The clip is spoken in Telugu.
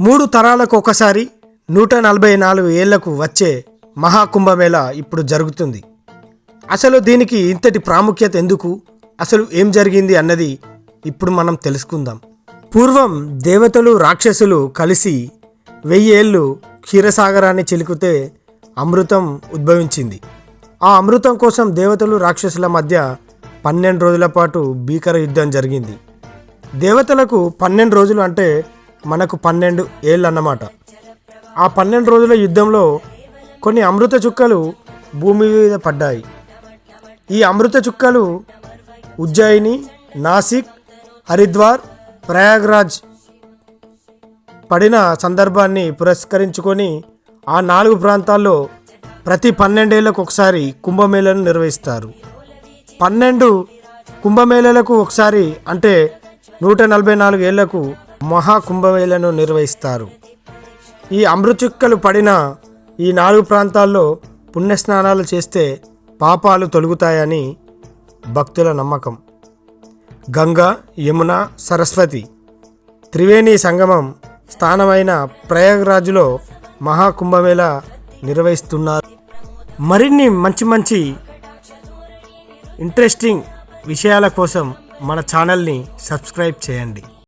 మూడు తరాలకు ఒకసారి నూట నలభై నాలుగు ఏళ్ళకు వచ్చే మహాకుంభమేళ ఇప్పుడు జరుగుతుంది. అసలు దీనికి ఇంతటి ప్రాముఖ్యత ఎందుకు? అసలు ఏం జరిగింది అన్నది ఇప్పుడు మనం తెలుసుకుందాం. పూర్వం దేవతలు రాక్షసులు కలిసి వెయ్యి ఏళ్ళు క్షీరసాగరాన్ని చిలుకుతే అమృతం ఉద్భవించింది. ఆ అమృతం కోసం దేవతలు రాక్షసుల మధ్య పన్నెండు రోజుల పాటు భీకర యుద్ధం జరిగింది. దేవతలకు పన్నెండు రోజులు అంటే మనకు పన్నెండు ఏళ్ళు అన్నమాట ఆ పన్నెండు రోజుల యుద్ధంలో కొన్ని అమృత చుక్కలు భూమి మీద పడ్డాయి. ఈ అమృత చుక్కలు ఉజ్జయిని నాసిక్ హరిద్వార్ ప్రయాగ్రాజ్ పడిన సందర్భాన్ని పురస్కరించుకొని ఆ నాలుగు ప్రాంతాల్లో ప్రతి పన్నెండేళ్ళకు ఒకసారి కుంభమేళను నిర్వహిస్తారు. పన్నెండు కుంభమేళలకు ఒకసారి అంటే నూట నలభై నాలుగు ఏళ్ళకు మహాకుంభమేళను నిర్వహిస్తారు. ఈ అమృచుక్కలు పడిన ఈ నాలుగు ప్రాంతాల్లో పుణ్యస్నానాలు చేస్తే పాపాలు తొలుగుతాయని భక్తుల నమ్మకం. గంగా యమున సరస్వతి త్రివేణి సంగమం స్థానమైన ప్రయాగ్రాజ్లో మహాకుంభమేళ నిర్వహిస్తున్నారు. మరిన్ని మంచి మంచి ఇంట్రెస్టింగ్ విషయాల కోసం మన ఛానల్ని సబ్స్క్రైబ్ చేయండి.